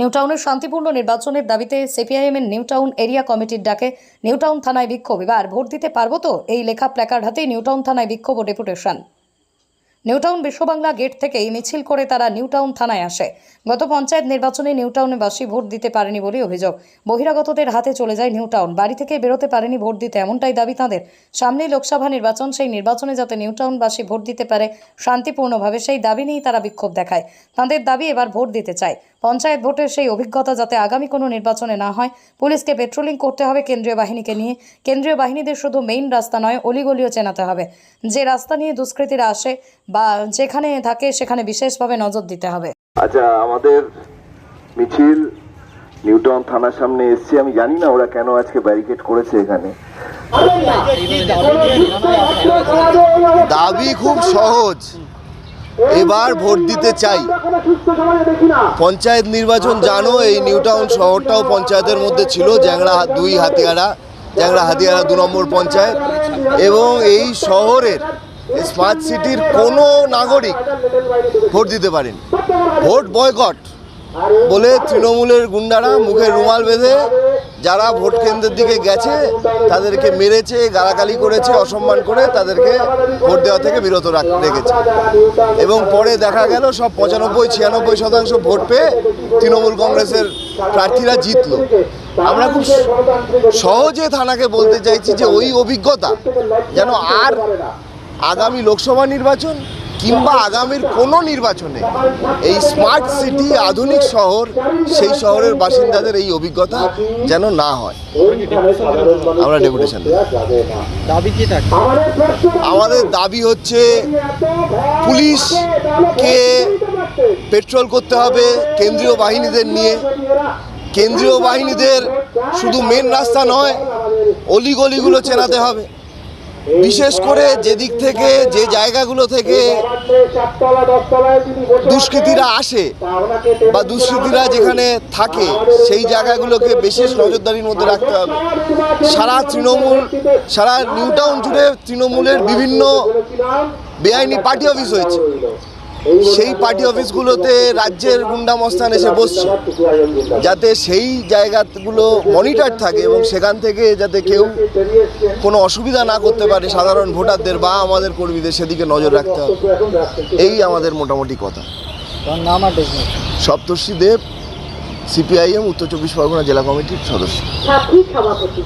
নিউটাউনের শান্তিপূর্ণ নির্বাচনের দাবিতে সিপিআইএম এর নিউটাউন এরিয়া কমিটির ডাকে নিউটাউন থানায় বিক্ষোভ। এবার ভোট দিতে পারব তো? এই লেখা প্ল্যাকার্ড হাতে নিউটাউন থানায় বিক্ষোভ ও deputation. New town Biswa Bangla gate থেকেই মিছিল করে তারা নিউটাউন থানায় আসে। গত পঞ্চায়েত নির্বাচনে নিউটাউনবাসী ভোট দিতে পারেনি বলে অভিযোগ। বহিরাগতদের হাতে চলে যায় নিউটাউন। বাড়ি থেকে বেরোতে পারেনি ভোট দিতে এমনটাই দাবি তাঁদের। সামনেই লোকসভা নির্বাচন, সেই নির্বাচনে যাতে নিউটাউনবাসী ভোট দিতে পারে শান্তিপূর্ণভাবে, সেই দাবি নিয়েই তারা বিক্ষোভ দেখায়। তাঁদের দাবি এবার ভোট দিতে চায়। পঞ্চায়েত ভোটের সেই অভিজ্ঞতা যাতে আগামী কোনো নির্বাচনে না হয়, পুলিশকে পেট্রোলিং করতে হবে কেন্দ্রীয় বাহিনীকে নিয়ে। কেন্দ্রীয় বাহিনীদের শুধু মেইন রাস্তা নয়, অলিগলিও চেনাতে হবে। যে রাস্তা নিয়ে দুষ্কৃতীরা আসে বা যেখানে থাকে সেখানে বিশেষভাবে নজর দিতে হবে। আচ্ছা আমাদের মিছিল নিউটাউন থানার সামনে এসছে। আমি জানি না ওরা কেন আজকে ব্যারিকেড করেছে এখানে। দাবি খুব সহজ। এবার ভোট দিতে চাই। পঞ্চায়েত নির্বাচন জানো এই নিউটাউন শহরটাও পঞ্চায়েতের মধ্যে ছিল জ্যাংড়া হাত- দুই হাতিয়ারা জ্যাংড়া হাতিয়ারা দু নম্বর পঞ্চায়েত। এবং এই শহরের স্মার্ট সিটির কোনো নাগরিক ভোট দিতে পারেন। ভোট বয়কট বলে তৃণমূলের গুন্ডারা মুখে রুমাল বেঁধে যারা ভোট কেন্দ্রের দিকে গেছে, তাদেরকে মেরেছে, গালাগালি করেছে, অসম্মান করে তাদেরকে ভোট দেওয়া থেকে বিরত রাখ- রেখেছে। এবং পরে দেখা গেল সব পঁচানব্বই, ছিয়ানব্বই শতাংশ ভোট পেয়ে তৃণমূল কংগ্রেসের প্রার্থীরা জিতল। আমরা খুব সহজে থানাকে বলতে চাইছি যে ওই অভিজ্ঞতা যেন আর আগামী লোকসভা নির্বাচন কিংবা আগামীর কোনো নির্বাচনে এই স্মার্ট সিটি আধুনিক শহর সেই শহরের বাসিন্দাদের এই অভিজ্ঞতা যেন না হয়। আমরা ডেপুটেশন দাবি। কি থাকে আমাদের দাবি হচ্ছে পুলিশকে পেট্রোল করতে হবে কেন্দ্রীয় বাহিনীদের নিয়ে। কেন্দ্রীয় বাহিনীদের শুধু মেন রাস্তা নয় অলিগলিগুলো চেনাতে হবে। বিশেষ করে যেদিক থেকে, যে জায়গাগুলো থেকে দুষ্কৃতীরা আসে বা দুষ্কৃতীরা যেখানে থাকে, সেই জায়গাগুলোকে বিশেষ নজরদারির মধ্যে রাখতে হবে। সারা তৃণমূল, সারা নিউ টাউন জুড়ে তৃণমূলের বিভিন্ন বেআইনি পার্টি অফিস হয়েছে। সেই পার্টি অফিসগুলোতে রাজ্যের গুন্ডামস্তান এসে বসছে যাতে সেই জায়গাগুলো মনিটর থাকে এবং সেখান থেকে যাতে কেউ কোনো অসুবিধা না করতে পারে সাধারণ ভোটারদের বা আমাদের কর্মীদের সেদিকে নজর রাখতে হবে। এই আমাদের মোটামুটি কথা। সপ্তর্ষি দেব সিপিআইএম উত্তর চব্বিশ পরগনা জেলা কমিটির সদস্য। সভাপতি।